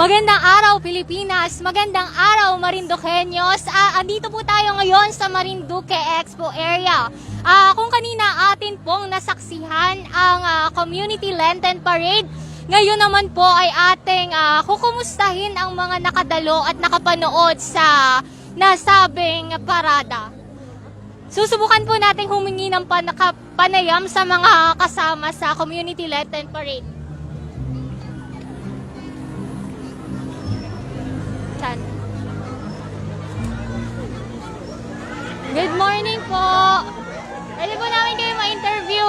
Magandang araw Pilipinas, magandang araw Marinduqueños. Ah, andito po tayo ngayon sa Marinduque Expo area. Ah, kung kanina atin pong nasaksihan ang ah, Community Lenten Parade, ngayon naman po ay ating ah, kukumustahin ang mga nakadalo at nakapanood sa nasabing parada. Susubukan po natin humingi ng panayam sa mga kasama sa Community Lenten Parade. Good morning po. Pwede po namin kayo ma-interview.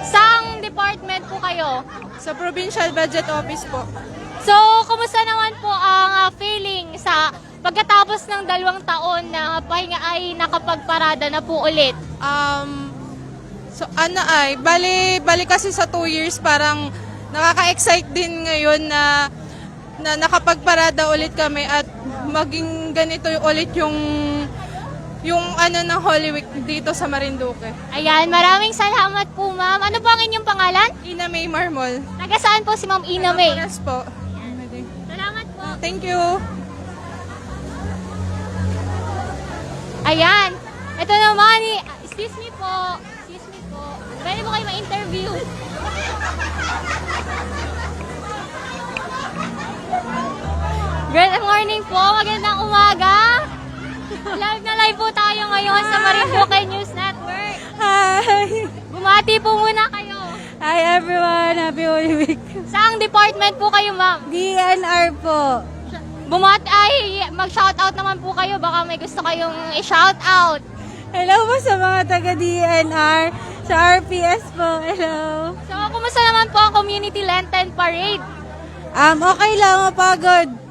Saang department po kayo? Sa Provincial Budget Office po. So, kumusta naman po ang ah, feeling sa pagkatapos ng dalawang taon na pahinga ay nakapagparada na po ulit? Um, so ano ay, bali, bali kasi sa two years parang nakaka-excite din ngayon na na nakapagparada ulit kami at maging ganito ulit yung yung ano ng Holy Week dito sa Marinduque. Ayan, maraming salamat po ma'am. Ano po ang inyong pangalan? Ina May Marmol. Taga saan po si Ma'am Ina May? Yes po. Salamat po. Thank you. Ayan. Ito naman, excuse me po. Excuse me po. Pwede mo kayo ma-interview. Good morning po. Magandang umaga. Live na live po tayo ngayon sa Marinduque News Network. Hi! Bumati po muna kayo. Hi everyone! Happy Holy Week! Saang department po kayo, ma'am? DNR po. Bumati, ay, mag-shoutout naman po kayo. Baka may gusto kayong i-shoutout. Hello po sa mga taga-DNR, sa RPS po. Hello! So, kumusta naman po ang Community Lenten Parade? Um, okay lang, mapagod.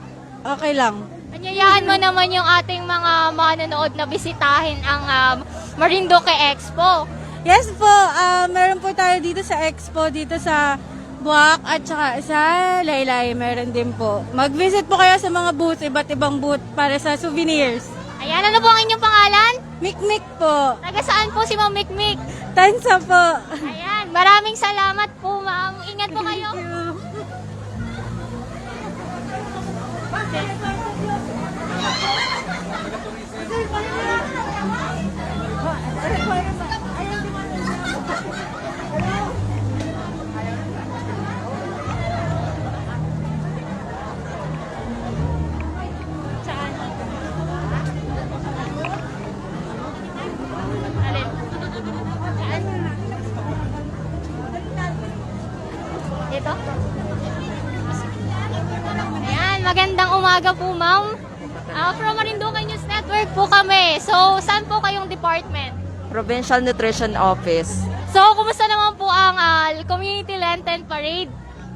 Okay lang. Anyayahan mo naman yung ating mga manonood na bisitahin ang um, Marinduque Expo. Yes po, ah, meron po tayo dito sa Expo, dito sa Buwak at saka sa Laylay, meron din po. Mag-visit po kayo sa mga booth, iba't ibang booth para sa souvenirs. Ayan, ano po ang inyong pangalan? Mikmik po. Taga saan po si Ma'am Mikmik? Tansa po. Ayan, maraming salamat po ma'am. Ingat po kayo. Saan? Umaga po, ma'am. Ah, from Marinduque News Network po kami. So, saan po kayong department? Provincial Nutrition Office. So, kumusta naman po ang ah, Community Lenten Parade?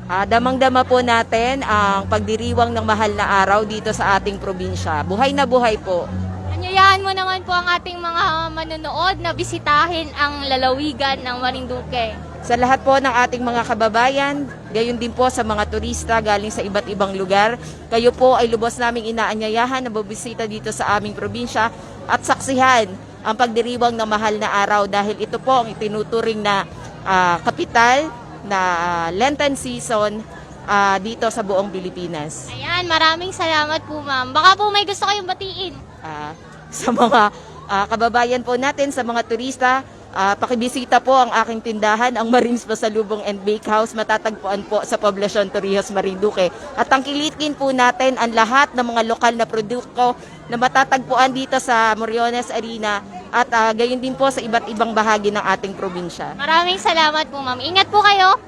Ah, damang-dama po natin ang pagdiriwang ng mahal na araw dito sa ating probinsya. Buhay na buhay po. Anyayahan mo naman po ang ating mga manonood na bisitahin ang lalawigan ng Marinduque. Sa lahat po ng ating mga kababayan, gayon din po sa mga turista galing sa iba't ibang lugar, kayo po ay lubos naming inaanyayahan na bubisita dito sa aming probinsya at saksihan ang pagdiriwang ng mahal na araw dahil ito po ang itinuturing na ah, kapital na ah, Lenten season ah, dito sa buong Pilipinas. Ayan, maraming salamat po ma'am. Baka po may gusto kayong batiin. Ah, sa mga ah, kababayan po natin, sa mga turista, ah, pakibisita po ang aking tindahan, ang Marines Pasalubong and Bakehouse, matatagpuan po sa Poblacion Torrijos, Marinduque. At tangkilikin po natin ang lahat ng mga lokal na produkto na matatagpuan dito sa Moriones Arena at ah, gayon din po sa iba't ibang bahagi ng ating probinsya. Maraming salamat po ma'am. Ingat po kayo.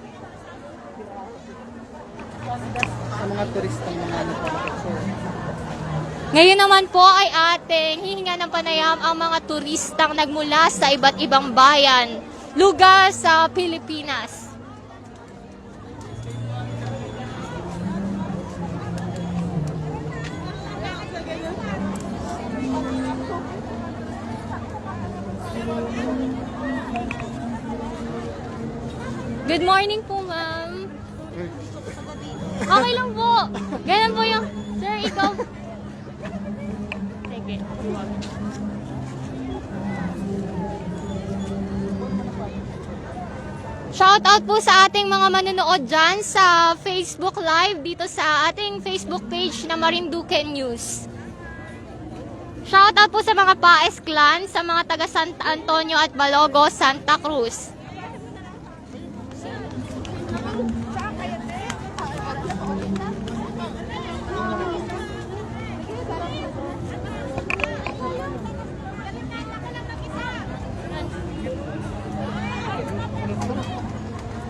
Ngayon naman po ay ating hihinga ng panayam ang mga turistang nagmula sa iba't ibang bayan, lugar sa Pilipinas. Good morning po, ma'am. Okay lang po. Ganun po yung... Sir, ikaw. Shout out po sa ating mga manonood dyan sa Facebook Live dito sa ating Facebook page na Marinduque News. Shout out po sa mga Paes Clan, sa mga taga Santa Antonio at Balogo, Santa Cruz.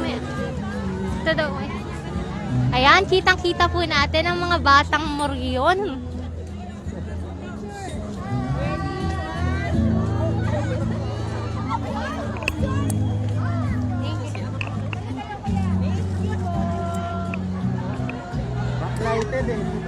May- Ito daw eh. Ayan, kitang-kita po natin ang mga batang moryon. Backlighted eh.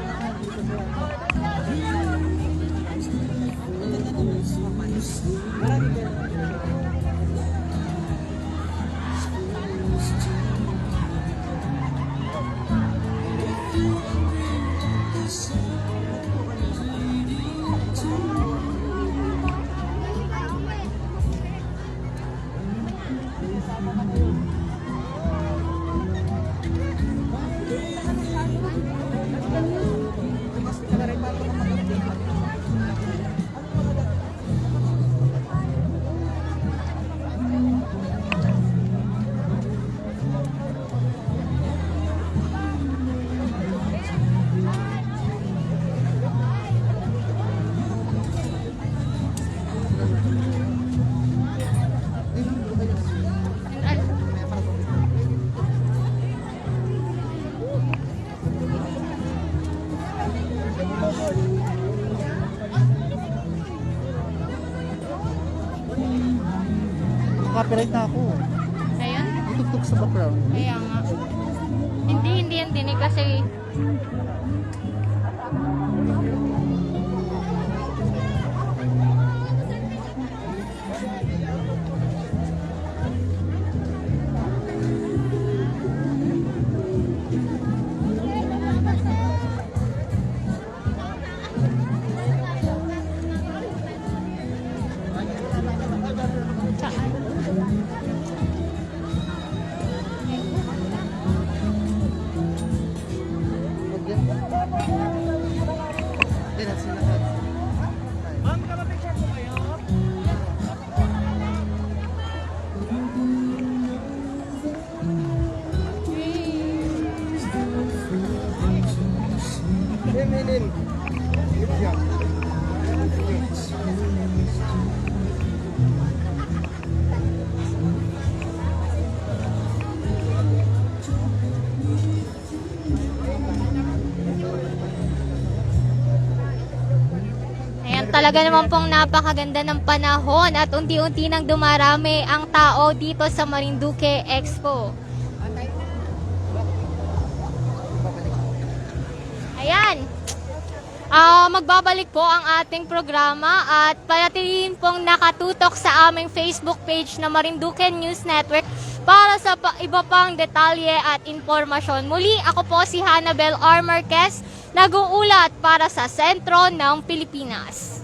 Copyright na ako. Ayan. Tutok sa background. Kaya nga. Hindi, hindi yan dinig kasi Ayan, talaga naman pong napakaganda ng panahon at unti-unti nang dumarami ang tao dito sa Marinduque Expo. Ayan. Ah, magbabalik po ang ating programa at panatilihin pong nakatutok sa aming Facebook page na Marinduque News Network para sa pa- iba pang detalye at impormasyon. Muli, ako po si Hannabel R. Marquez, nag-uulat para sa sentro ng Pilipinas.